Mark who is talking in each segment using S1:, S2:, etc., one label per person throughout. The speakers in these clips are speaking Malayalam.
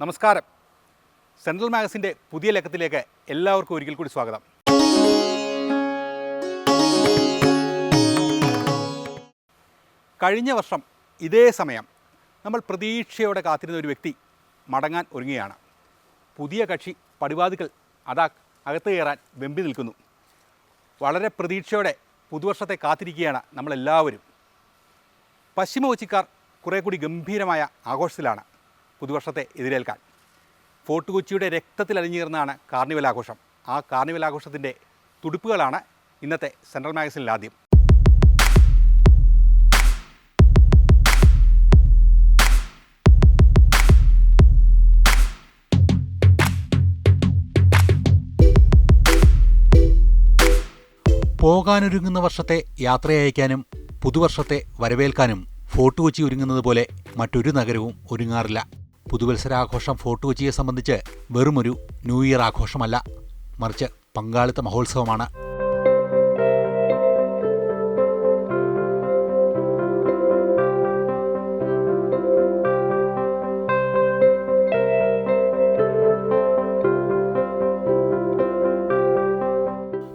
S1: നമസ്കാരം. സെൻട്രൽ മാഗസിന്റെ പുതിയ ലക്കത്തിലേക്ക് എല്ലാവർക്കും ഒരിക്കൽ കൂടി സ്വാഗതം. കഴിഞ്ഞ വർഷം ഇതേ സമയം നമ്മൾ പ്രതീക്ഷയോടെ കാത്തിരുന്ന ഒരു വ്യക്തി മടങ്ങാൻ ഒരുങ്ങുകയാണ്. പുതിയ കക്ഷി പടിവാതിക്കൽ അതാ അകത്ത് കയറാൻ വെമ്പി നിൽക്കുന്നു. വളരെ പ്രതീക്ഷയോടെ പുതുവർഷത്തെ കാത്തിരിക്കുകയാണ് നമ്മളെല്ലാവരും. പശ്ചിമ കൊച്ചിക്കാർ കുറേ കൂടി ഗംഭീരമായ ആഘോഷത്തിലാണ്. പുതുവർഷത്തെ എതിരേൽക്കാൻ. ഫോർട്ട് കൊച്ചിയുടെ രക്തത്തിൽ അലിഞ്ഞുചേർന്നതാണ് കാർണിവൽ ആഘോഷം ആ കാർണിവൽ ആഘോഷത്തിന്റെ തുടിപ്പുകളാണ് ഇന്നത്തെ സെൻട്രൽ മാഗസിനിൽ ആദ്യം. പോകാനൊരുങ്ങുന്ന വർഷത്തെ യാത്രയയക്കാനും പുതുവർഷത്തെ വരവേൽക്കാനും ഫോർട്ട് കൊച്ചി ഒരുങ്ങുന്നത് പോലെ മറ്റൊരു നഗരവും ഒരുങ്ങാറില്ല. പുതുവത്സരാഘോഷം ഫോർട്ട് കൊച്ചിയെ സംബന്ധിച്ച് വെറുമൊരു ന്യൂ ഇയർ ആഘോഷമല്ല. മറിച്ച് പങ്കാളിത്ത മഹോത്സവമാണ്.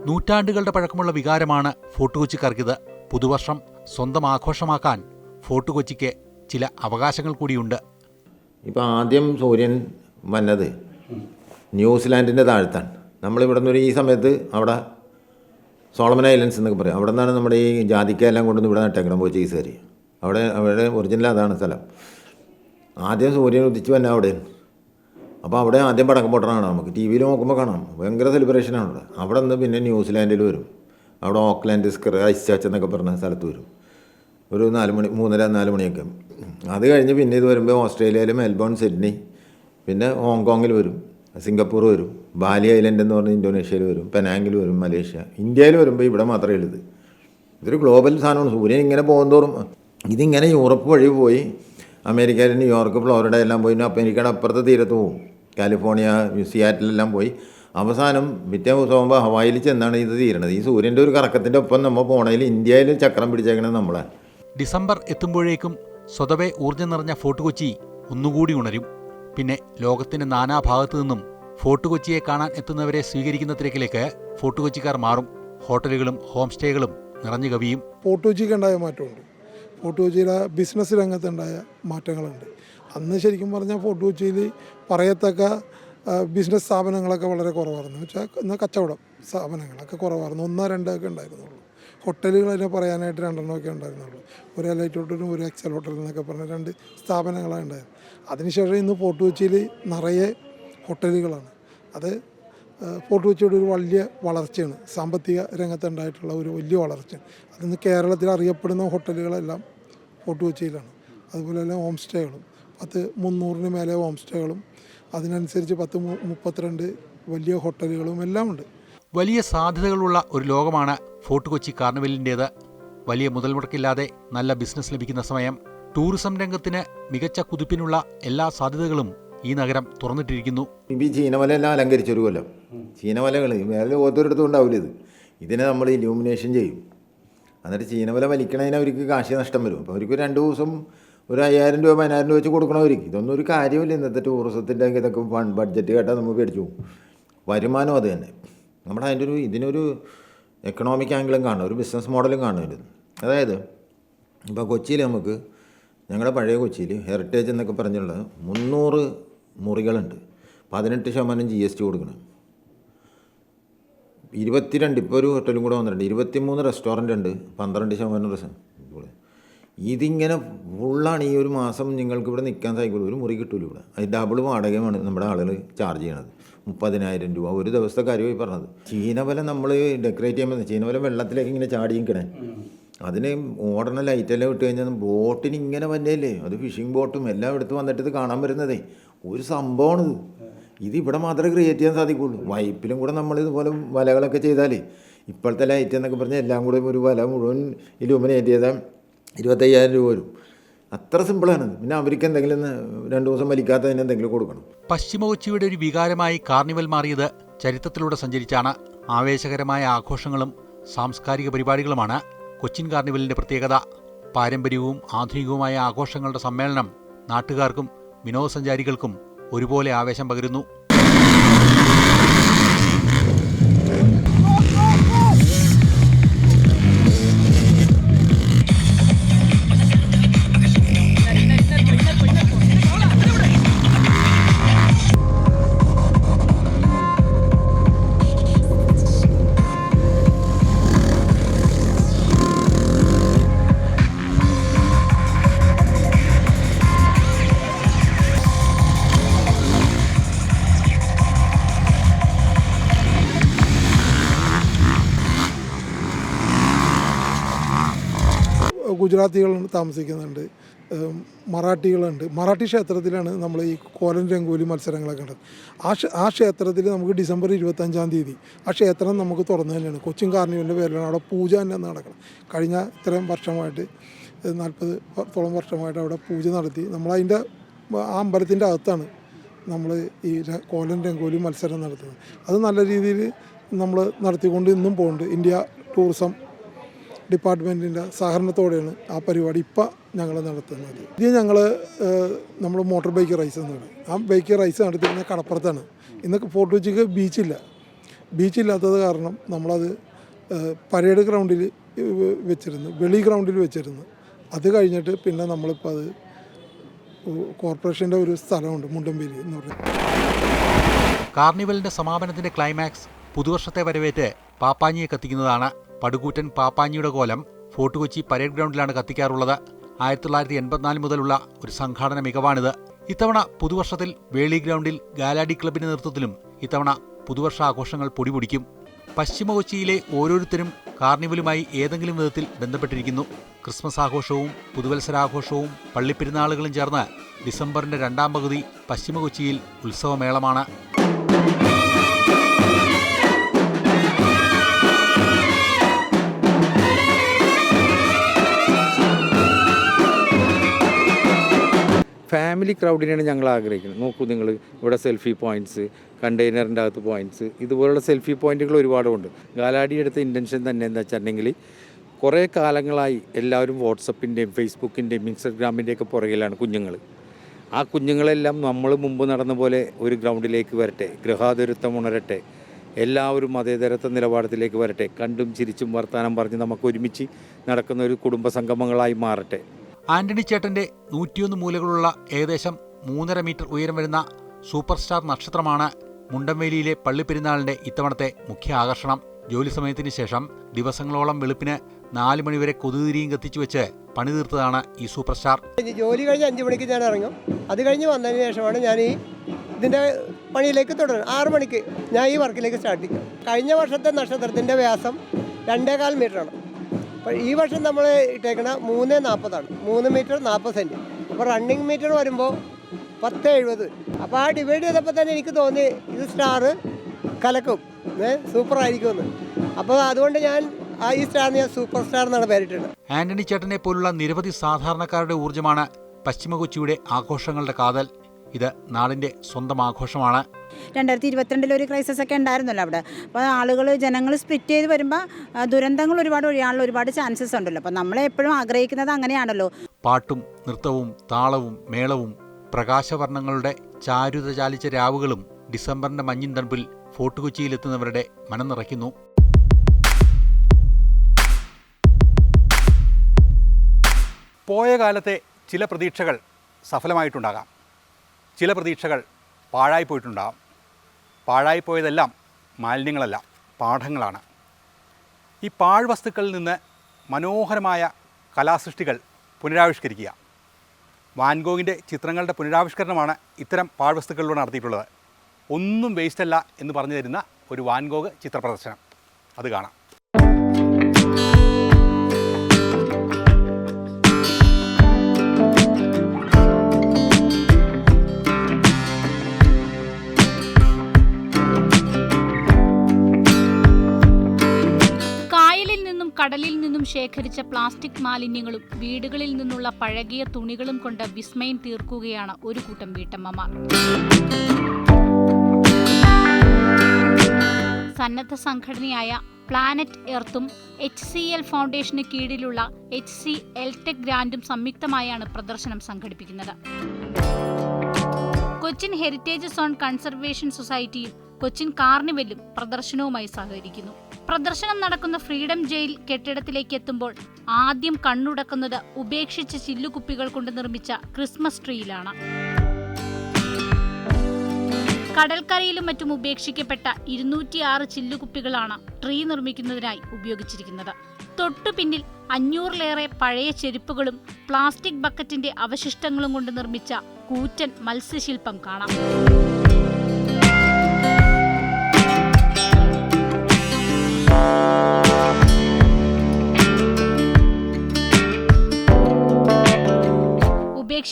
S1: നൂറ്റാണ്ടുകളുടെ പഴക്കമുള്ള വികാരമാണ് ഫോർട്ട് കൊച്ചിക്കാർക്കിത്. പുതുവർഷം സ്വന്തം ആഘോഷമാക്കാൻ ഫോർട്ട് കൊച്ചിക്ക് ചില അവകാശങ്ങൾ കൂടിയുണ്ട്.
S2: ഇപ്പോൾ ആദ്യം സൂര്യൻ വന്നത് ന്യൂസിലാൻഡിന്റെ താഴത്താണ്. നമ്മളിവിടെ നിന്ന് ഈ സമയത്ത് അവിടെ സോളമൻ ഐലൻഡ്സ് എന്നൊക്കെ പറയും. അവിടെ നിന്നാണ് നമ്മുടെ ഈ ജാതിക്കയെല്ലാം കൊണ്ടുവന്ന് ഇവിടെ നട്ടേക്കണം കയറി അവിടെ അവിടെ ഒറിജിനൽ അതാണ് സ്ഥലം. ആദ്യം സൂര്യൻ ഉദിച്ച് വന്നെ അവിടെ അപ്പോൾ അവിടെ ആദ്യം പടക്കം പൊട്ടണമാണ് നമുക്ക്. ടി വിയിൽ നോക്കുമ്പോൾ കാണാം. ഭയങ്കര സെലിബ്രേഷനാണ് അവിടെ. അവിടെ നിന്ന് പിന്നെ ന്യൂസിലാൻഡിൽ വരും. അവിടെ ഓക്ലാൻഡ് സ്ക്രൈസ് ചർച്ച് എന്നൊക്കെ പറഞ്ഞ സ്ഥലത്ത് വരും. ഒരു നാല് മണി മൂന്നര നാല് മണിയൊക്കെ. അത് കഴിഞ്ഞ് പിന്നെ ഇത് വരുമ്പോൾ ഓസ്ട്രേലിയയിൽ മെൽബൺ സിഡ്നി പിന്നെ ഹോങ്കോങ്ങിൽ വരും സിംഗപ്പൂർ വരും ബാലി ഐലൻഡ് എന്ന് പറഞ്ഞ് ഇന്തോനേഷ്യയിൽ വരും പെനാങ്കിൽ വരും മലേഷ്യ ഇന്ത്യയിൽ വരുമ്പോൾ ഇവിടെ മാത്രമേ ഉള്ളത് ഇതൊരു ഗ്ലോബൽ സാധനമാണ്. സൂര്യൻ ഇങ്ങനെ പോകുന്തോറും ഇതിങ്ങനെ യൂറോപ്പ് വഴി പോയി അമേരിക്കയിൽ ന്യൂയോർക്ക് ഫ്ലോറിഡ എല്ലാം പോയി അമേരിക്കയുടെ അപ്പുറത്തെ തീരത്ത് പോകും കാലിഫോർണിയ സിയാറ്റിലെല്ലാം പോയി. അവസാനം പിറ്റേ ദിവസം ആകുമ്പോൾ ഹവായിൽ ചെന്നാണ് ഇത് തീരണത് ഈ സൂര്യന്റെ ഒരു കറക്കത്തിന്റെ ഒപ്പം നമ്മൾ പോണതിൽ ഇന്ത്യയിൽ ചക്രം പിടിച്ചേക്കണത് നമ്മളാണ്
S1: ഡിസംബർ എത്തുമ്പോഴേക്കും സ്വതവേ ഊർജം നിറഞ്ഞ ഫോർട്ട് കൊച്ചി ഒന്നുകൂടി ഉണരും. പിന്നെ ലോകത്തിന്റെ നാനാഭാഗത്തു നിന്നും ഫോർട്ട് കൊച്ചിയെ കാണാൻ എത്തുന്നവരെ സ്വീകരിക്കുന്ന തിരക്കിലേക്ക് ഫോർട്ട് കൊച്ചിക്കാർ മാറും. ഹോട്ടലുകളും ഹോം സ്റ്റേകളും നിറഞ്ഞു കവിയും.
S3: ഫോർട്ട് കൊച്ചിക്ക് ഉണ്ടായ മാറ്റമുണ്ട്. ഫോർട്ട് കൊച്ചിയിലെ ബിസിനസ് രംഗത്തുണ്ടായ മാറ്റങ്ങളുണ്ട്. അന്ന് ശരിക്കും പറഞ്ഞാൽ ഫോർട്ട് കൊച്ചിയിൽ പറയത്തക്ക ബിസിനസ് സ്ഥാപനങ്ങളൊക്കെ വളരെ കുറവായിരുന്നു. വെച്ചാൽ എന്നാൽ കച്ചവടം സ്ഥാപനങ്ങളൊക്കെ കുറവായിരുന്നു. ഒന്നോ രണ്ടോ ഒക്കെ ഉണ്ടായിരുന്നുള്ളൂ. ഹോട്ടലുകൾ തന്നെ പറയാനായിട്ട് രണ്ടെണ്ണമൊക്കെ ഉണ്ടായിരുന്നുള്ളൂ. ഒരു എലൈറ്റ് ഹോട്ടലും ഒരു എക്സൽ ഹോട്ടലും എന്നൊക്കെ പറഞ്ഞ രണ്ട് സ്ഥാപനങ്ങളാണ് ഉണ്ടായത് അതിനുശേഷം ഇന്ന് ഫോർട്ട് കൊച്ചിയിൽ നിറയെ ഹോട്ടലുകളാണ്. അത് ഫോർട്ട് കൊച്ചിയുടെ ഒരു വലിയ വളർച്ചയാണ്. സാമ്പത്തിക രംഗത്തുണ്ടായിട്ടുള്ള ഒരു വലിയ വളർച്ചയാണ്. അതിന്ന് കേരളത്തിൽ അറിയപ്പെടുന്ന ഹോട്ടലുകളെല്ലാം ഫോർട്ട് കൊച്ചിയിലാണ് അതുപോലെ തന്നെ ഹോം സ്റ്റേകളും. പത്ത് മുന്നൂറിന് മേലെ ഹോം സ്റ്റേകളും. അതിനനുസരിച്ച് പത്ത് മുപ്പത്തിരണ്ട് വലിയ ഹോട്ടലുകളും എല്ലാം ഉണ്ട്
S1: വലിയ സാധ്യതകളുള്ള ഒരു ലോകമാണ് ഫോർട്ട് കൊച്ചി കാർണിവലിന്റേത്. വലിയ മുതൽമുടക്കില്ലാതെ നല്ല ബിസിനസ് ലഭിക്കുന്ന സമയം ടൂറിസം രംഗത്തിന് മികച്ച കുതിപ്പിനുള്ള എല്ലാ സാധ്യതകളും ഈ നഗരം തുറന്നിട്ടിരിക്കുന്നു.
S2: ഇപ്പം ഈ അലങ്കരിച്ച അലങ്കരിച്ചൊരു കൊല്ലം. ചീനമലകൾ വേറെ ഓരോരുത്തും ഉണ്ടാവില്ല ഇത്. ഇതിനെ നമ്മൾ ഇലൂമിനേഷൻ ചെയ്യും. എന്നിട്ട് ചീനമല വലിക്കണതിന് അവർക്ക് കാശ് നഷ്ടം വരും. അപ്പോൾ അവർക്ക് രണ്ട് ദിവസം ഒരു അയ്യായിരം രൂപ പതിനായിരം രൂപ വെച്ച് കൊടുക്കണവർക്ക്. ഇതൊന്നും ഒരു കാര്യമില്ല ഇന്നത്തെ ടൂറിസത്തിന്റെ ഇതൊക്കെ ഫണ്ട് ബഡ്ജറ്റ് കേട്ടാൽ നമുക്ക് പേടിച്ചു പോകും. വരുമാനം അത് തന്നെ. നമ്മുടെ അതിന്റെ ഒരു ഇതിനൊരു എക്കണോമിക് ആംഗിളും കാണും ഒരു ബിസിനസ് മോഡലും കാണും അതായത് ഇപ്പോൾ കൊച്ചിയിൽ നമുക്ക് ഞങ്ങളുടെ പഴയ കൊച്ചിയിൽ ഹെറിറ്റേജ് എന്നൊക്കെ പറഞ്ഞുള്ള മുന്നൂറ് മുറികളുണ്ട്. പതിനെട്ട് ശതമാനം ജി എസ് ടി കൊടുക്കണം. ഇരുപത്തിരണ്ട് ഇപ്പോൾ ഒരു ഹോട്ടലും കൂടെ വന്നിട്ടുണ്ട്. ഇരുപത്തിമൂന്ന് റെസ്റ്റോറന്റ് ഉണ്ട് പന്ത്രണ്ട് ശതമാനം റെസ്റ്റോറന്റ് ഇതിങ്ങനെ ഫുള്ളാണ് ഈ ഒരു മാസം നിങ്ങൾക്ക് ഇവിടെ നിൽക്കാൻ സാധിക്കുള്ളൂ. ഒരു മുറി കിട്ടൂല ഇവിടെ. അത് ഡബിൾ വാടകയുമാണ് നമ്മുടെ ആളുകൾ ചാർജ് ചെയ്യണത്. മുപ്പതിനായിരം രൂപ. ഒരു ദിവസത്തെ കാര്യമായി പറഞ്ഞത്. ചീനവല നമ്മൾ ഡെക്കറേറ്റ് ചെയ്യുമ്പോൾ ചീനവല വെള്ളത്തിലേക്ക് ഇങ്ങനെ ചാടിയിക്കണേ അതിന് ഓടണ ലൈറ്റെല്ലാം ഇട്ട് കഴിഞ്ഞാൽ ബോട്ടിന് ഇങ്ങനെ വന്നേല്ലേ അത് ഫിഷിംഗ് ബോട്ടും എല്ലാം എടുത്ത് വന്നിട്ട് ഇത് കാണാൻ വരുന്നതേ ഒരു സംഭവമാണിത് ഇത് ഇവിടെ മാത്രമേ ക്രിയേറ്റ് ചെയ്യാൻ സാധിക്കുള്ളൂ. വൈപ്പിലും കൂടെ നമ്മൾ ഇതുപോലെ വലകളൊക്കെ ചെയ്താലേ ഇപ്പോഴത്തെ ലൈറ്റ് എന്നൊക്കെ പറഞ്ഞാൽ എല്ലാം കൂടെ ഒരു വല മുഴുവൻ ഇലുമിനേറ്റ് ചെയ്താൽ ഇരുപത്തയ്യായിരം രൂപ വരും. അത്ര സിമ്പിളാണ്. പിന്നെ അവർക്ക് എന്തെങ്കിലും രണ്ടു ദിവസം വലിക്കാത്തതിന് എന്തെങ്കിലും കൊടുക്കണം.
S1: പശ്ചിമ കൊച്ചിയുടെ ഒരു വികാരമായി കാർണിവൽ മാറിയത് ചരിത്രത്തിലൂടെ സഞ്ചരിച്ചാണ്. ആവേശകരമായ ആഘോഷങ്ങളും സാംസ്കാരിക പരിപാടികളുമാണ് കൊച്ചിൻ കാർണിവലിന്റെ പ്രത്യേകത. പാരമ്പര്യവും ആധുനികവുമായ ആഘോഷങ്ങളുടെ സമ്മേളനം നാട്ടുകാർക്കും വിനോദസഞ്ചാരികൾക്കും ഒരുപോലെ ആവേശം പകരുന്നു.
S3: ഗുജറാത്തികൾ താമസിക്കുന്നുണ്ട്. മറാഠികളുണ്ട്. മറാഠി ക്ഷേത്രത്തിലാണ് നമ്മൾ ഈ കോലൻ രംഗോലി മത്സരങ്ങളൊക്കെ ഉണ്ടത് ആ ആ ക്ഷേത്രത്തിൽ നമുക്ക് ഡിസംബർ ഇരുപത്തഞ്ചാം തീയതി ആ ക്ഷേത്രം നമുക്ക് തുറന്നു തന്നെയാണ്. കൊച്ചിൻ കാർണിവലിന്റെ പേരിലാണ് അവിടെ പൂജ തന്നെ നടക്കണം. കഴിഞ്ഞ ഇത്രയും വർഷമായിട്ട് നാൽപ്പത് ത്തോളം വർഷമായിട്ട് അവിടെ പൂജ നടത്തി. നമ്മൾ അതിന്റെ ആ അമ്പലത്തിന്റെ അകത്താണ് നമ്മൾ ഈ കോലൻ രംഗോലി മത്സരം നടത്തുന്നത്. അത് നല്ല രീതിയിൽ നമ്മൾ നടത്തിക്കൊണ്ട് ഇന്നും പോകുന്നുണ്ട് ഇന്ത്യ ടൂറിസം ഡിപ്പാർട്ട്മെന്റിന്റെ സഹകരണത്തോടെയാണ് ആ പരിപാടി ഇപ്പം ഞങ്ങൾ നടത്തുന്നത്. ഇത് ഞങ്ങൾ നമ്മൾ മോട്ടോർ ബൈക്ക് റൈസ് എന്ന് പറയും. ആ ബൈക്ക് റൈസ് നടത്തിയിരുന്ന കടപ്പുറത്താണ്. ഇന്നൊക്കെ ഫോർട്ട് കൊച്ചിക്ക് ബീച്ചില്ല. ബീച്ചില്ലാത്തത് കാരണം നമ്മളത് പരേഡ് ഗ്രൗണ്ടിൽ വെച്ചിരുന്നു വെളി ഗ്രൗണ്ടിൽ വെച്ചിരുന്നു. അത് കഴിഞ്ഞിട്ട് പിന്നെ നമ്മളിപ്പോൾ അത് കോർപ്പറേഷന്റെ ഒരു സ്ഥലമുണ്ട് മുണ്ടമ്പേരി എന്ന് പറയുന്നത്
S1: കാർണിവലിന്റെ സമാപനത്തിന്റെ ക്ലൈമാക്സ് പുതുവർഷത്തെ വരവേറ്റ് പാപ്പാഞ്ഞിയെ കത്തിക്കുന്നതാണ് പടുകൂറ്റൻ പാപ്പാഞ്ഞിയുടെ കോലം ഫോർട്ട് കൊച്ചി പരേഡ് ഗ്രൗണ്ടിലാണ് കത്തിക്കാറുള്ളത്. ആയിരത്തി തൊള്ളായിരത്തി എൺപത്തിനാല് മുതലുള്ള ഒരു സംഘാടന മികവാണിത്. ഇത്തവണ പുതുവർഷത്തിൽ വേളി ഗ്രൗണ്ടിൽ ഗാലാഡി ക്ലബിന്റെ നേതൃത്വത്തിലും ഇത്തവണ പുതുവർഷ ആഘോഷങ്ങൾ പൊടിപൊടിക്കും. പശ്ചിമ കൊച്ചിയിലെ ഓരോരുത്തരും കാർണിവലുമായി ഏതെങ്കിലും വിധത്തിൽ ബന്ധപ്പെട്ടിരിക്കുന്നു. ക്രിസ്മസ് ആഘോഷവും പുതുവത്സരാഘോഷവും പള്ളിപ്പെരുന്നാളുകളും ചേർന്ന് ഡിസംബറിന്റെ രണ്ടാം പകുതി പശ്ചിമ കൊച്ചിയിൽ ഉത്സവമേളമാണ്.
S4: ഫാമിലി ക്രൗഡിനെയാണ് ഞങ്ങൾ ആഗ്രഹിക്കുന്നത്. നോക്കൂ നിങ്ങൾ ഇവിടെ സെൽഫി പോയിന്റ്സ് കണ്ടെയ്നറിന്റെ അകത്ത് പോയിന്റ്സ് ഇതുപോലുള്ള സെൽഫി പോയിന്റുകൾ ഒരുപാടുണ്ട്. ഗാലാഡി എടുത്ത ഇന്റൻഷൻ തന്നെ എന്താ വെച്ചിട്ടുണ്ടെങ്കിൽ കുറേ കാലങ്ങളായി എല്ലാവരും വാട്സപ്പിന്റെയും ഫേസ്ബുക്കിന്റെയും ഇൻസ്റ്റഗ്രാമിന്റെയൊക്കെ പുറകിലാണ് കുഞ്ഞുങ്ങൾ. ആ കുഞ്ഞുങ്ങളെല്ലാം നമ്മൾ മുമ്പ് നടന്ന പോലെ ഒരു ഗ്രൗണ്ടിലേക്ക് വരട്ടെ ഗൃഹാതുരത്വം ഉണരട്ടെ എല്ലാവരും മതേതരത്വ നിലപാടത്തിലേക്ക് വരട്ടെ കണ്ടും ചിരിച്ചും വർത്തമാനം പറഞ്ഞ് നമുക്ക് ഒരുമിച്ച് നടക്കുന്ന ഒരു കുടുംബ സംഗമങ്ങളായി മാറട്ടെ.
S1: ആന്റണി ചേട്ടന്റെ നൂറ്റിയൊന്ന് മൂലകളുള്ള ഏകദേശം മൂന്നര മീറ്റർ ഉയരം വരുന്ന സൂപ്പർ സ്റ്റാർ നക്ഷത്രമാണ് മുണ്ടംവേലിയിലെ പള്ളിപ്പെരുന്നാളിന്റെ ഇത്തവണത്തെ മുഖ്യ ആകർഷണം. ജോലി സമയത്തിന് ശേഷം ദിവസങ്ങളോളം വെളുപ്പിന് നാല് മണിവരെ കൊതുകുതിരിയും കത്തിച്ചു വെച്ച് പണി തീർത്തതാണ് ഈ സൂപ്പർ സ്റ്റാർ
S5: ജോലി കഴിഞ്ഞ് അഞ്ച് മണിക്ക് ഞാൻ ഇറങ്ങും. അത് കഴിഞ്ഞ് വന്നതിന് ശേഷമാണ് ഞാൻ ഈ ഇതിന്റെ പണിയിലേക്ക് തുടരും ആറ് മണിക്ക് ഞാൻ ഈ വർക്കിലേക്ക് സ്റ്റാർട്ട് ചെയ്യും. കഴിഞ്ഞ വർഷത്തെ നക്ഷത്രത്തിന്റെ വ്യാസം രണ്ടേകാൽ മീറ്ററാണ്. ഈ വർഷം നമ്മൾ ഇട്ടേക്കണ മൂന്ന് നാൽപ്പതാണ് മൂന്ന് മീറ്റർ നാൽപ്പത് സെന്റ് അപ്പോൾ റണ്ണിങ് മീറ്റർ വരുമ്പോൾ പത്ത് എഴുപത്. അപ്പോൾ ആ ഡിവൈഡ് ചെയ്തപ്പോൾ തന്നെ എനിക്ക് തോന്നി ഇത് സ്റ്റാർ കലക്കും. സൂപ്പർ ആയിരിക്കുമെന്ന്. അപ്പോൾ അതുകൊണ്ട് ഞാൻ ആ ഈ സ്റ്റാറിന് ഞാൻ സൂപ്പർ സ്റ്റാർ എന്നാണ് പേരിട്ടത്.
S1: ആന്റണി ചേട്ടനെ പോലുള്ള നിരവധി സാധാരണക്കാരുടെ ഊർജമാണ് പശ്ചിമ കൊച്ചിയുടെ ആഘോഷങ്ങളുടെ കാതൽ. ഇത് നാടിന്റെ സ്വന്തം ആഘോഷമാണ്.
S6: രണ്ടായിരത്തി ഇരുപത്തിരണ്ടിൽ ഒരു ക്രൈസിസ് ഒക്കെ ഉണ്ടായിരുന്നല്ലോ അവിടെ. അപ്പോൾ ആളുകൾ ജനങ്ങൾ സ്പ്ലിറ്റ് ചെയ്ത് വരുമ്പോൾ ദുരന്തങ്ങൾ ഒരുപാട് ഒഴിയാനുള്ള ഒരുപാട് ചാൻസസ് ഉണ്ടല്ലോ. അപ്പോൾ നമ്മളെപ്പോഴും ആഗ്രഹിക്കുന്നത് അങ്ങനെയാണല്ലോ.
S1: പാട്ടും നൃത്തവും താളവും മേളവും പ്രകാശവർണങ്ങളുടെ ചാരുത ചാലിച്ച രാവുകളും ഡിസംബറിന്റെ മഞ്ഞിൻ തണുപ്പിൽ ഫോർട്ട് കൊച്ചിയിലെത്തുന്നവരുടെ മനം നിറയ്ക്കുന്നു. പോയ കാലത്തെ ചില പ്രതീക്ഷകൾ സഫലമായിട്ടുണ്ടാകാം. ചില പ്രതീക്ഷകൾ പാഴായിപ്പോയിട്ടുണ്ടാകാം പാഴായിപ്പോയതെല്ലാം മാലിന്യങ്ങളല്ല പാഠങ്ങളാണ്. ഈ പാഴ്വസ്തുക്കളിൽ നിന്ന് മനോഹരമായ കലാസൃഷ്ടികൾ പുനരാവിഷ്കരിക്കുക. വാൻഗോഗിന്റെ ചിത്രങ്ങളുടെ പുനരാവിഷ്കരണമാണ് ഇത്തരം പാഴ്വസ്തുക്കളിലൂടെ നടത്തിയിട്ടുള്ളത്. ഒന്നും വേസ്റ്റല്ല എന്ന് പറഞ്ഞു തരുന്ന ഒരു വാൻഗോഗ് ചിത്രപ്രദർശനം. അത് കാണാം.
S7: നിന്നും ശേഖരിച്ച പ്ലാസ്റ്റിക് മാലിന്യങ്ങളും വീടുകളിൽ നിന്നുള്ള പഴകിയ തുണികളും കൊണ്ട് വിസ്മയം തീർക്കുകയാണ് ഒരു കൂട്ടം വീട്ടമ്മമാർ. സന്നദ്ധ സംഘടനയായ പ്ലാനറ്റ് എർത്തും എച്ച് സി എൽ ഫൗണ്ടേഷന് കീഴിലുള്ള എച്ച് സി എൽടെക് ഗ്രാൻഡും സംയുക്തമായാണ് പ്രദർശനം സംഘടിപ്പിക്കുന്നത്. കൊച്ചിൻ ഹെറിറ്റേജ് സോൺ കൺസർവേഷൻ സൊസൈറ്റിയും കൊച്ചിൻ കാർണിവലും പ്രദർശനവുമായി സഹകരിക്കുന്നു. പ്രദർശനം നടക്കുന്ന ഫ്രീഡം ജയിൽ കെട്ടിടത്തിലേക്ക് എത്തുമ്പോൾ ആദ്യം കണ്ണുടക്കുന്നത് ഉപേക്ഷിച്ച ചില്ലുകുപ്പികൾ കൊണ്ട് നിർമ്മിച്ച ക്രിസ്മസ് ട്രീയിലാണ്. കടൽക്കരയിലും മറ്റും ഉപേക്ഷിക്കപ്പെട്ട ഇരുന്നൂറ്റിയാറ് ചില്ലുകുപ്പികളാണ് ട്രീ നിർമ്മിക്കുന്നതിനായി ഉപയോഗിച്ചിരിക്കുന്നത്. തൊട്ടു പിന്നിൽ അഞ്ഞൂറിലേറെ പഴയ ചെരുപ്പുകളും പ്ലാസ്റ്റിക് ബക്കറ്റിന്റെ അവശിഷ്ടങ്ങളും കൊണ്ട് നിർമ്മിച്ച കൂറ്റൻ മത്സ്യശില്പം കാണാം.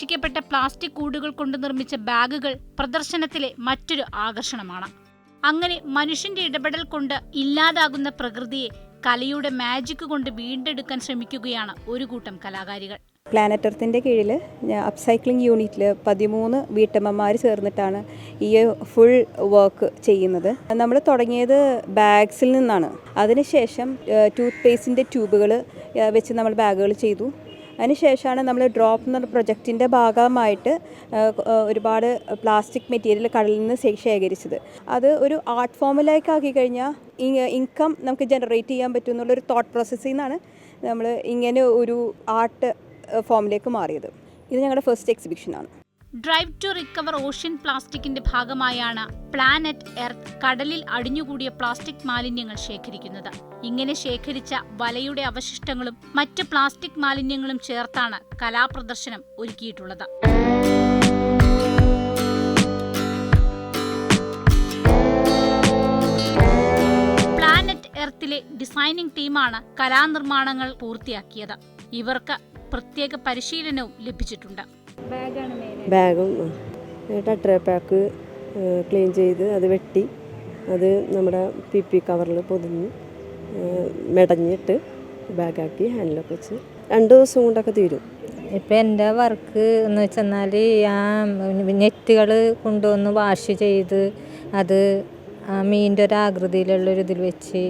S7: ഉപേക്ഷിക്കപ്പെട്ട പ്ലാസ്റ്റിക് കൂടുകൾ കൊണ്ട് നിർമ്മിച്ച ബാഗുകൾ പ്രദർശനത്തിലെ മറ്റൊരു ആകർഷണമാണ്. അങ്ങനെ മനുഷ്യന്റെ ഇടപെടൽ കൊണ്ട് ഇല്ലാതാകുന്ന പ്രകൃതിയെ കലയുടെ മാജിക് കൊണ്ട് വീണ്ടെടുക്കാൻ ശ്രമിക്കുകയാണ് ഒരു കൂട്ടം കലാകാരികൾ.
S8: പ്ലാനറ്റ് എർത്തിന്റെ കീഴിൽ അപ്സൈക്ലിംഗ് യൂണിറ്റിൽ പതിമൂന്ന് വീട്ടമ്മമാർ ചേർന്നിട്ടാണ് ഈ ഫുൾ വർക്ക് ചെയ്യുന്നത്. നമ്മൾ തുടങ്ങിയത് ബാഗ്സിൽ നിന്നാണ്. അതിനുശേഷം ടൂത്ത് പേസ്റ്റിന്റെ ട്യൂബുകൾ വെച്ച് നമ്മൾ ബാഗുകൾ ചെയ്തു. അതിനുശേഷമാണ് നമ്മൾ ഡ്രോപ്പ് എന്ന പ്രൊജക്റ്റിന്റെ ഭാഗമായിട്ട് ഒരുപാട് പ്ലാസ്റ്റിക് മെറ്റീരിയൽ കടലിൽ നിന്ന് ശേഖരിച്ചത്. അത് ഒരു ആർട്ട് ഫോമിലേക്ക് ആക്കി കഴിഞ്ഞാൽ ഇൻകം നമുക്ക് ജനറേറ്റ് ചെയ്യാൻ പറ്റും എന്നുള്ളൊരു തോട്ട് പ്രോസസ്സിൽ നിന്നാണ് നമ്മൾ ഇങ്ങനെ ഒരു ആർട്ട് ഫോമിലേക്ക് മാറിയത്. ഇത് ഞങ്ങളുടെ ഫസ്റ്റ് എക്സിബിഷനാണ്.
S7: ഡ്രൈവ് ടു റിക്കവർ ഓഷ്യൻ പ്ലാസ്റ്റിക്കിന്റെ ഭാഗമായാണ് പ്ലാനറ്റ് എർത്ത് കടലിൽ അടിഞ്ഞുകൂടിയ പ്ലാസ്റ്റിക് മാലിന്യങ്ങൾ ശേഖരിക്കുന്നത്. ഇങ്ങനെ ശേഖരിച്ച വലയുടെ അവശിഷ്ടങ്ങളും മറ്റ് പ്ലാസ്റ്റിക് മാലിന്യങ്ങളും ചേർത്താണ് കലാപ്രദർശനം ഒരുക്കിയിട്ടുള്ളത്. പ്ലാനറ്റ് എർത്തിലെ ഡിസൈനിംഗ് ടീമാണ് കലാനിർമ്മാണങ്ങൾ പൂർത്തിയാക്കിയത്. ഇവർക്ക് പ്രത്യേക പരിശീലനവും ലഭിച്ചിട്ടുണ്ട്.
S9: ബാഗും ടട്ടർ പാക്ക് ക്ലീൻ ചെയ്ത് അത് വെട്ടി അത് നമ്മുടെ പി പി കവറിൽ പൊതിഞ്ഞ് മെടഞ്ഞിട്ട് ബാഗാക്കി ഹാൻഡിലൊക്കെ വെച്ച് രണ്ട് ദിവസം കൊണ്ടൊക്കെ തീരും.
S10: ഇപ്പം എന്റെ വർക്ക് എന്ന് വെച്ചെന്നാൽ ആ നെറ്റുകൾ കൊണ്ടുവന്ന് വാഷ് ചെയ്ത് അത് ആ മീനിന്റെ ഒരു ആകൃതിയിലുള്ളൊരു ഇതിൽ വെച്ച്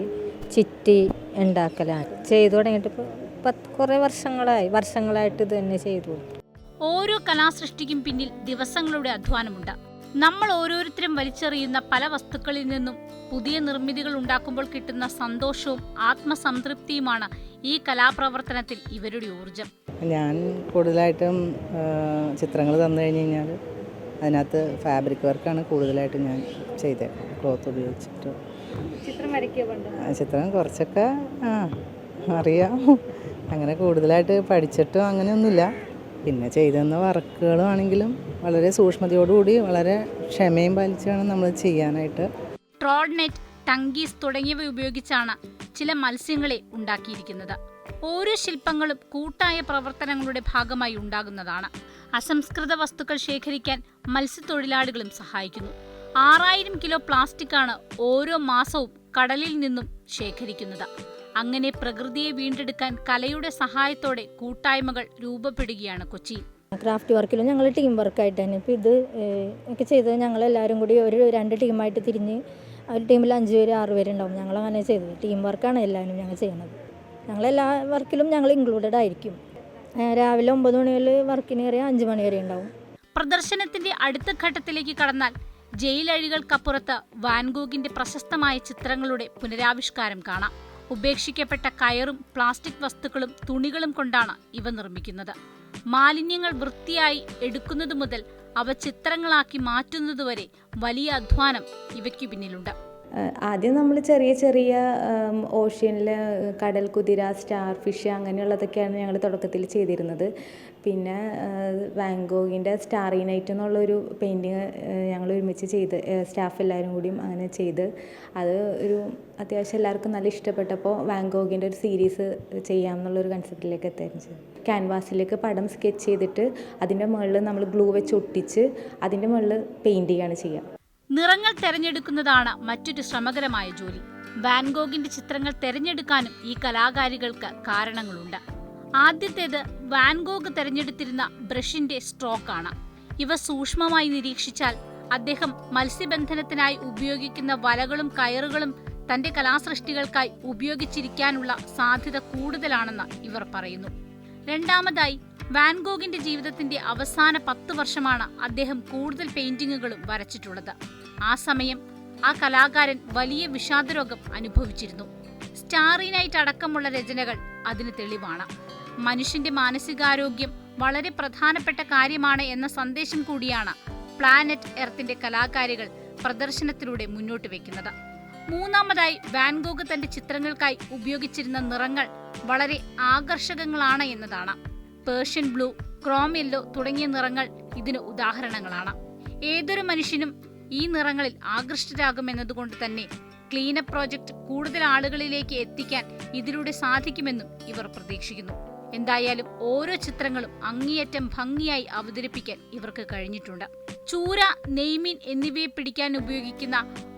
S10: ചിറ്റി ഉണ്ടാക്കലാണ്. ചെയ്തു തുടങ്ങിയിട്ട് ഇപ്പോൾ പത്ത് കുറേ വർഷങ്ങളായി വർഷങ്ങളായിട്ട് ഇത് തന്നെ ചെയ്തു.
S7: ഓരോ കലാസൃഷ്ടിക്കും പിന്നിൽ ദിവസങ്ങളുടെ അധ്വാനമുണ്ട്. നമ്മൾ ഓരോരുത്തരും വലിച്ചെറിയുന്ന പല വസ്തുക്കളിൽ നിന്നും പുതിയ നിർമ്മിതികൾ ഉണ്ടാക്കുമ്പോൾ കിട്ടുന്ന സന്തോഷവും ആത്മസംതൃപ്തിയുമാണ് ഈ കലാപ്രവർത്തനത്തിൽ ഇവരുടെ ഊർജം
S11: ഞാൻ കൂടുതലായിട്ടും ചിത്രങ്ങൾ തന്നു കഴിഞ്ഞ് കഴിഞ്ഞാൽ അതിനകത്ത് ഫാബ്രിക് വർക്കാണ് കൂടുതലായിട്ട് ഞാൻ ചെയ്തത് ക്ലോത്ത് ഉപയോഗിച്ചിട്ട്. ചിത്രം ആ, ചിത്രം കുറച്ചൊക്കെ ആ അറിയാം. അങ്ങനെ കൂടുതലായിട്ട് പഠിച്ചിട്ടും അങ്ങനെയൊന്നുമില്ല. പിന്നെ ചെയ്തു തന്ന വർക്കുകളാണെങ്കിലും വളരെ സൂക്ഷ്മതയോടുകൂടി വളരെ ക്ഷമയും പാലിച്ചാണ് നമ്മൾ ചെയ്യാനായിട്ട്.
S7: ട്രോഡ്നെറ്റ് ടങ്കീസ് തുടങ്ങിയവ ഉപയോഗിച്ചാണ് ചില മത്സ്യങ്ങളെ ഉണ്ടാക്കിയിരിക്കുന്നത്. ഓരോ ശില്പങ്ങളും കൂട്ടായ പ്രവർത്തനങ്ങളുടെ ഭാഗമായി ഉണ്ടാകുന്നതാണ്. അസംസ്കൃത വസ്തുക്കൾ ശേഖരിക്കാൻ മത്സ്യത്തൊഴിലാളികളും സഹായിക്കുന്നു. ആറായിരം കിലോ പ്ലാസ്റ്റിക്കാണ് ഓരോ മാസവും കടലിൽ നിന്നും ശേഖരിക്കുന്നത്. അങ്ങനെ പ്രകൃതിയെ വീണ്ടെടുക്കാൻ കലയുടെ സഹായത്തോടെ കൂട്ടായ്മകൾ രൂപപ്പെടുകയാണ് കൊച്ചി.
S12: ക്രാഫ്റ്റ് വർക്കിലും ഞങ്ങൾ ടീം വർക്കായിട്ടാണ് ഇപ്പോൾ ഇത് ഒക്കെ ചെയ്തത് ഞങ്ങളെല്ലാവരും കൂടി ഒരു രണ്ട് ടീമായിട്ട് തിരിഞ്ഞ് ഒരു ടീമിൽ അഞ്ച് പേര് ആറ് പേരുണ്ടാവും ഞങ്ങൾ അങ്ങനെ ചെയ്തത്. ടീം വർക്കാണ് എല്ലാവരും ഞങ്ങൾ ചെയ്യുന്നത്. ഞങ്ങളെല്ലാ വർക്കിലും ഞങ്ങൾ ഇൻക്ലൂഡഡ് ആയിരിക്കും. രാവിലെ ഒമ്പത് മണി മുതൽ വർക്കിന് കയറിയാൽ അഞ്ച് മണി വരെ ഉണ്ടാവും.
S7: പ്രദർശനത്തിന്റെ അടുത്ത ഘട്ടത്തിലേക്ക് കടന്നാൽ ജയിലഴികൾക്കപ്പുറത്ത് വാൻഗോഗിന്റെ പ്രശസ്തമായ ചിത്രങ്ങളുടെ പുനരാവിഷ്കാരം കാണാം. ഉപേക്ഷിക്കപ്പെട്ട കയറും പ്ലാസ്റ്റിക് വസ്തുക്കളും തുണികളും കൊണ്ടാണ് ഇവ നിർമ്മിക്കുന്നത്. മാലിന്യങ്ങൾ വൃത്തിയായി എടുക്കുന്നതു മുതൽ അവ ചിത്രങ്ങളാക്കി മാറ്റുന്നതുവരെ വലിയ അധ്വാനം ഇവയ്ക്കു പിന്നിലുണ്ട്.
S8: ആദ്യം നമ്മൾ ചെറിയ ചെറിയ ഓഷ്യനിൽ കടൽ കുതിര സ്റ്റാർ ഫിഷ് അങ്ങനെയുള്ളതൊക്കെയാണ് ഞങ്ങൾ തുടക്കത്തിൽ ചെയ്തിരുന്നത്. പിന്നെ വാങ്കോഗിന്റെ സ്റ്റാറി നൈറ്റ് എന്നുള്ളൊരു പെയിന്റിങ് ഞങ്ങൾ ഒരുമിച്ച് ചെയ്ത് സ്റ്റാഫ് എല്ലാവരും കൂടിയും അങ്ങനെ ചെയ്ത് അത് ഒരു അത്യാവശ്യം എല്ലാവർക്കും നല്ല ഇഷ്ടപ്പെട്ടപ്പോൾ വാങ്കോഗിന്റെ ഒരു സീരീസ് ചെയ്യാം എന്നുള്ളൊരു കൺസെപ്റ്റിലേക്ക് ചെയ്തത്. ക്യാൻവാസിലേക്ക് പടം സ്കെച്ച് ചെയ്തിട്ട് അതിന്റെ മുകളിൽ നമ്മൾ ഗ്ലൂ വെച്ച് ഒട്ടിച്ച് അതിന്റെ മുകളിൽ പെയിന്റ് ചെയ്യുകയാണ് ചെയ്യുക
S7: നിറങ്ങൾ തിരഞ്ഞെടുക്കുന്നതാണ് മറ്റൊരു ശ്രമകരമായ ജോലി. വാൻഗോഗിന്റെ ചിത്രങ്ങൾ തിരഞ്ഞെടുക്കാനും ഈ കലാകാരികൾക്ക് കാരണങ്ങളുണ്ട്. ആദ്യത്തേത് വാൻഗോഗ് തെരഞ്ഞെടുത്തിരുന്ന ബ്രഷിന്റെ സ്ട്രോക്കാണ്. ഇവ സൂക്ഷ്മമായി നിരീക്ഷിച്ചാൽ അദ്ദേഹം മത്സ്യബന്ധനത്തിനായി ഉപയോഗിക്കുന്ന വലകളും കയറുകളും തന്റെ കലാസൃഷ്ടികൾക്കായി ഉപയോഗിച്ചിരിക്കാനുള്ള സാധ്യത കൂടുതലാണെന്ന് ഇവർ പറയുന്നു. രണ്ടാമതായി വാൻഗോഗിന്റെ ജീവിതത്തിന്റെ അവസാന പത്ത് വർഷമാണ് അദ്ദേഹം കൂടുതൽ പെയിന്റിങ്ങുകളും വരച്ചിട്ടുള്ളത്. ആ സമയം ആ കലാകാരൻ വലിയ വിഷാദരോഗം അനുഭവിച്ചിരുന്നു. സ്റ്റാറി നൈറ്റ് അടക്കമുള്ള രചനകൾ അതിന് തെളിവാണ്. മനുഷ്യന്റെ മാനസികാരോഗ്യം വളരെ പ്രധാനപ്പെട്ട കാര്യമാണ് എന്ന സന്ദേശം കൂടിയാണ് പ്ലാനറ്റ് എർത്തിന്റെ കലാകാരികൾ പ്രദർശനത്തിലൂടെ മുന്നോട്ട് വയ്ക്കുന്നത് മൂന്നാമതായി വാൻഗോഗ് തന്റെ ചിത്രങ്ങൾക്കായി ഉപയോഗിച്ചിരുന്ന നിറങ്ങൾ വളരെ ആകർഷകങ്ങളാണ് എന്നതാണ്. പേർഷ്യൻ ബ്ലൂ ക്രോം യെല്ലോ തുടങ്ങിയ നിറങ്ങൾ ഇതിന് ഉദാഹരണങ്ങളാണ്. ഏതൊരു മനുഷ്യനും ഈ നിറങ്ങളിൽ ആകൃഷ്ടരാകുമെന്നതുകൊണ്ട് തന്നെ ക്ലീനപ്പ് പ്രോജക്റ്റ് കൂടുതൽ ആളുകളിലേക്ക് എത്തിക്കാൻ ഇതിലൂടെ സാധിക്കുമെന്നും ഇവർ പ്രതീക്ഷിക്കുന്നു. എന്തായാലും ഓരോ ചിത്രങ്ങളും അങ്ങേയറ്റം ഭംഗിയായി അവതരിപ്പിക്കാൻ ഇവർക്ക് കഴിഞ്ഞിട്ടുണ്ട്. ചൂര നെയ്മീൻ എന്നിവയെ പിടിക്കാൻ ഉപയോഗിക്കുന്ന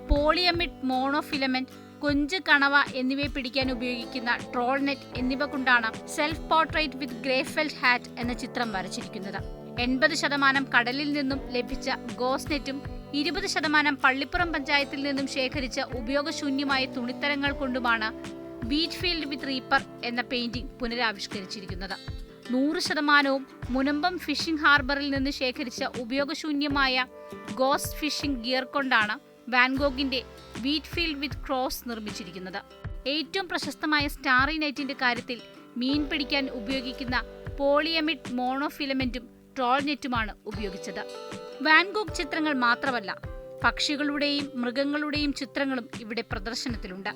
S7: പോളിയമിഡ് മോണോഫിലമെന്റ് കൊഞ്ച് കണവ എന്നിവയെ പിടിക്കാൻ ഉപയോഗിക്കുന്ന ട്രോൾ നെറ്റ് എന്നിവ കൊണ്ടാണ് self portrait with grey felt hat എന്ന ചിത്രം വരച്ചിരിക്കുന്നത്. എൺപത് ശതമാനം കടലിൽ നിന്നും ലഭിച്ച ഗോസ് നെറ്റും ഇരുപത് ശതമാനം പള്ളിപ്പുറം പഞ്ചായത്തിൽ നിന്നും ശേഖരിച്ച ഉപയോഗശൂന്യമായ തുണിത്തരങ്ങൾ കൊണ്ടുമാണ് ബീച്ച് ഫീൽഡ് വിത്ത് റീപ്പർ എന്ന പെയിന്റിംഗ് പുനരാവിഷ്കരിച്ചിരിക്കുന്നത്. നൂറ് ശതമാനവും മുനമ്പം ഫിഷിംഗ് ഹാർബറിൽ നിന്ന് ശേഖരിച്ച ഉപയോഗശൂന്യമായ ഗോസ് ഫിഷിംഗ് ഗിയർ കൊണ്ടാണ് വാൻഗോഗിന്റെ വീറ്റ് ഫീൽഡ് വിത്ത് ക്രോസ് നിർമ്മിച്ചിരിക്കുന്നത്. ഏറ്റവും പ്രശസ്തമായ സ്റ്റാറി നൈറ്റിന്റെ കാര്യത്തിൽ മീൻ പിടിക്കാൻ ഉപയോഗിക്കുന്ന പോളിയമിഡ് മോണോഫിലമെന്റും ട്രോൾ നെറ്റുമാണ് ഉപയോഗിച്ചത്. വാൻഗോഗ് ചിത്രങ്ങൾ മാത്രമല്ല പക്ഷികളുടെയും മൃഗങ്ങളുടെയും ചിത്രങ്ങളും ഇവിടെ പ്രദർശനത്തിലുണ്ട്.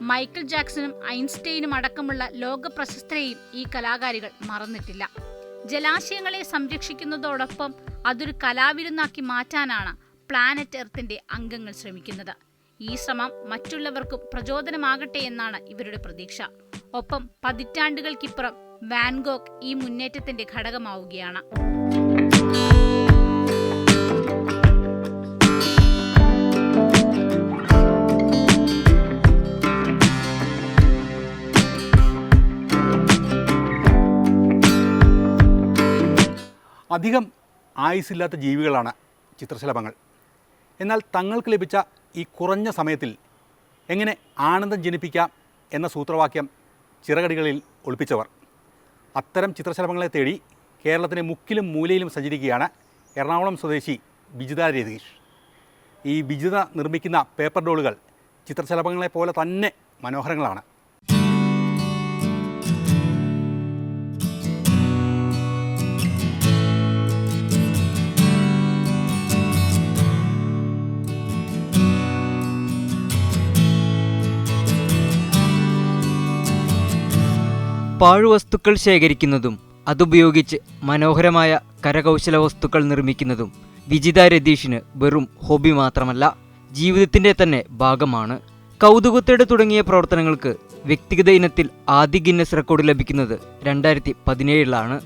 S7: മൈക്കിൾ ജാക്സണും ഐൻസ്റ്റൈനും അടക്കമുള്ള ലോക പ്രശസ്തരെയും ഈ കലാകാരികൾ മറന്നിട്ടില്ല. ജലാശയങ്ങളെ സംരക്ഷിക്കുന്നതോടൊപ്പം അതൊരു കലാവിരുന്നാക്കി മാറ്റാനാണ് പ്ലാനറ്റ് എർത്തിന്റെ അംഗങ്ങൾ ശ്രമിക്കുന്നത്. ഈ ശ്രമം മറ്റുള്ളവർക്കും പ്രചോദനമാകട്ടെ എന്നാണ് ഇവരുടെ പ്രതീക്ഷ. ഒപ്പം പതിറ്റാണ്ടുകൾക്കിപ്പുറം വാൻഗോക്ക് ഈ മുന്നേറ്റത്തിന്റെ ഘടകമാവുകയാണ്.
S1: അധികം ആയുസില്ലാത്ത ജീവികളാണ് ചിത്രശലഭങ്ങൾ. എന്നാൽ തങ്ങൾക്ക് ലഭിച്ച ഈ കുറഞ്ഞ സമയത്തിൽ എങ്ങനെ ആനന്ദം ജനിപ്പിക്കാം എന്ന സൂത്രവാക്യം ചിറകടികളിൽ ഒളിപ്പിച്ചവർ. അത്തരം ചിത്രശലഭങ്ങളെ തേടി കേരളത്തിന്റെ മുക്കിലും മൂലയിലും സഞ്ചരിക്കുകയാണ് എറണാകുളം സ്വദേശി ബിജിത രതീഷ്. ഈ ബിജിത നിർമ്മിക്കുന്ന പേപ്പർ ഡോളുകൾ ചിത്രശലഭങ്ങളെ പോലെ തന്നെ മനോഹരങ്ങളാണ്.
S13: പാഴ്വസ്തുക്കൾ ശേഖരിക്കുന്നതും അതുപയോഗിച്ച് മനോഹരമായ കരകൗശല വസ്തുക്കൾ നിർമ്മിക്കുന്നതും വിജിത രതീഷിന് വെറും ഹോബി മാത്രമല്ല ജീവിതത്തിന്റെ തന്നെ ഭാഗമാണ്. കൗതുകത്തോടെ തുടങ്ങിയ പ്രവർത്തനങ്ങൾക്ക് വ്യക്തിഗത ഇനത്തിൽ ആദ്യ ഗിന്നസ് റെക്കോർഡ് ലഭിക്കുന്നത് രണ്ടായിരത്തി പതിനേഴിലാണ്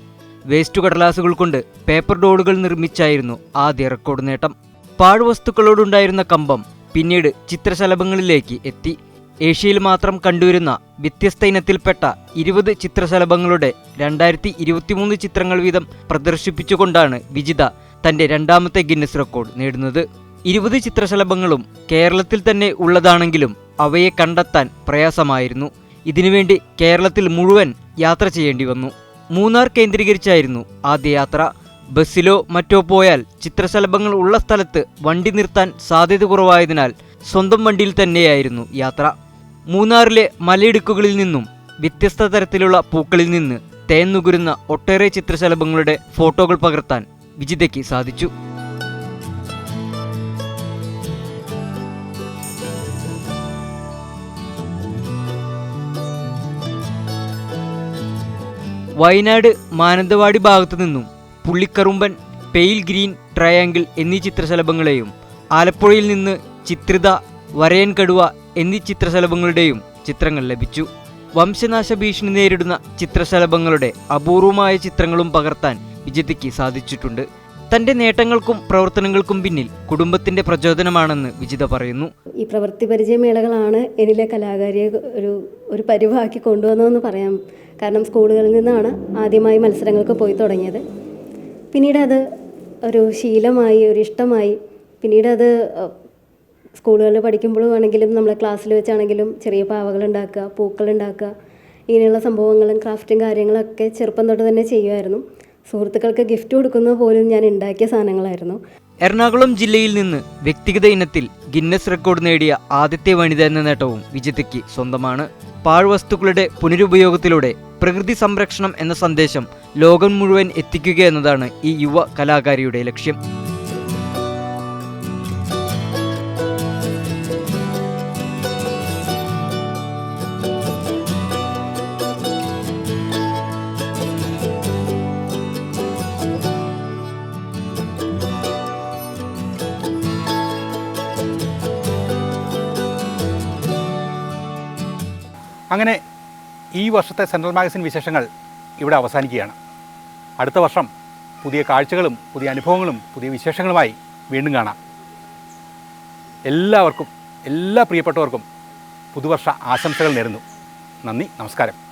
S13: വേസ്റ്റ് കടലാസുകൾ കൊണ്ട് പേപ്പർ ഡോളുകൾ നിർമ്മിച്ചായിരുന്നു ആദ്യ റെക്കോർഡ് നേട്ടം. പാഴ്വസ്തുക്കളോടുണ്ടായിരുന്ന കമ്പം പിന്നീട് ചിത്രശലഭങ്ങളിലേക്ക് എത്തി. ഏഷ്യയിൽ മാത്രം കണ്ടുവരുന്ന വ്യത്യസ്ത ഇനത്തിൽപ്പെട്ട ഇരുപത് ചിത്രശലഭങ്ങളുടെ രണ്ടായിരത്തി ഇരുപത്തിമൂന്ന് ചിത്രങ്ങൾ വീതം പ്രദർശിപ്പിച്ചുകൊണ്ടാണ് വിജിത തന്റെ രണ്ടാമത്തെ ഗിന്നസ് റെക്കോർഡ് നേടുന്നത്. ഇരുപത് ചിത്രശലഭങ്ങളും കേരളത്തിൽ തന്നെ ഉള്ളതാണെങ്കിലും അവയെ കണ്ടെത്താൻ പ്രയാസമായിരുന്നു. ഇതിനുവേണ്ടി കേരളത്തിൽ മുഴുവൻ യാത്ര ചെയ്യേണ്ടി വന്നു. മൂന്നാർ കേന്ദ്രീകരിച്ചായിരുന്നു ആദ്യ യാത്ര. ബസ്സിലോ മറ്റോ പോയാൽ ചിത്രശലഭങ്ങൾ ഉള്ള സ്ഥലത്ത് വണ്ടി നിർത്താൻ സാധ്യത കുറവായതിനാൽ സ്വന്തം വണ്ടിയിൽ തന്നെയായിരുന്നു യാത്ര. മൂന്നാറിലെ മലയിടുക്കുകളിൽ നിന്നും വ്യത്യസ്ത തരത്തിലുള്ള പൂക്കളിൽ നിന്ന് തേൻ നുകരുന്ന ഒട്ടേറെ ചിത്രശലഭങ്ങളുടെ ഫോട്ടോകൾ പകർത്താൻ വിജിതയ്ക്ക് സാധിച്ചു. വയനാട് മാനന്തവാടി ഭാഗത്തു നിന്നും പുള്ളിക്കറുമ്പൻ പെയിൽ ഗ്രീൻ ട്രയാങ്കിൾ എന്നീ ചിത്രശലഭങ്ങളെയും ആലപ്പുഴയിൽ നിന്ന് ചിത്രിത വരയൻ കടുവ എന്നീ ചിത്രശലഭങ്ങളുടെയും ചിത്രങ്ങൾ ലഭിച്ചു. വംശനാശ ഭീഷണി നേരിടുന്ന ചിത്രശലഭങ്ങളുടെ അപൂർവമായ ചിത്രങ്ങളും പകർത്താൻ വിജിതയ്ക്ക് സാധിച്ചിട്ടുണ്ട്. തന്റെ നേട്ടങ്ങൾക്കും പ്രവർത്തനങ്ങൾക്കും പിന്നിൽ കുടുംബത്തിന്റെ പ്രചോദനമാണെന്ന് വിജിത പറയുന്നു.
S9: ഈ പ്രവൃത്തി പരിചയമേളകളാണ് എന്നിലെ കലാകാരിയെ ഒരു ഒരു പരിവാക്കി കൊണ്ടുവന്നതെന്ന് പറയാം. കാരണം സ്കൂളുകളിൽ നിന്നാണ് ആദ്യമായി മത്സരങ്ങൾക്ക് പോയി തുടങ്ങിയത്. പിന്നീട് അത് ഒരു ശീലമായി ഒരു ഇഷ്ടമായി പിന്നീട് അത് സ്കൂളുകളിൽ പഠിക്കുമ്പോഴും ആണെങ്കിലും നമ്മളെ ക്ലാസ്സിൽ വെച്ചാണെങ്കിലും ചെറിയ പാവകൾ ഉണ്ടാക്കുക പൂക്കൾ ഉണ്ടാക്കുക
S14: ഇങ്ങനെയുള്ള സംഭവങ്ങളും ക്രാഫ്റ്റും കാര്യങ്ങളൊക്കെ ചെറുപ്പം തൊട്ട് തന്നെ ചെയ്യുമായിരുന്നു. സുഹൃത്തുക്കൾക്ക് ഗിഫ്റ്റ് കൊടുക്കുന്നത് പോലും ഞാൻ ഉണ്ടാക്കിയ സാധനങ്ങളായിരുന്നു.
S13: എറണാകുളം ജില്ലയിൽ നിന്ന് വ്യക്തിഗത ഇനത്തിൽ ഗിന്നസ് റെക്കോർഡ് നേടിയ ആദ്യത്തെ വനിത എന്ന നേട്ടവും വിജിതയ്ക്ക് സ്വന്തമാണ്. പാഴ്വസ്തുക്കളുടെ പുനരുപയോഗത്തിലൂടെ പ്രകൃതി സംരക്ഷണം എന്ന സന്ദേശം ലോകം മുഴുവൻ എത്തിക്കുക എന്നതാണ് ഈ യുവ കലാകാരിയുടെ ലക്ഷ്യം.
S1: അങ്ങനെ ഈ വർഷത്തെ സെൻട്രൽ മാഗസിൻ വിശേഷങ്ങൾ ഇവിടെ അവസാനിക്കുകയാണ്. അടുത്ത വർഷം പുതിയ കാഴ്ചകളും പുതിയ അനുഭവങ്ങളും പുതിയ വിശേഷങ്ങളുമായി വീണ്ടും കാണാം. എല്ലാവർക്കും എല്ലാ പ്രിയപ്പെട്ടവർക്കും പുതുവർഷ ആശംസകൾ നേരുന്നു. നന്ദി നമസ്കാരം.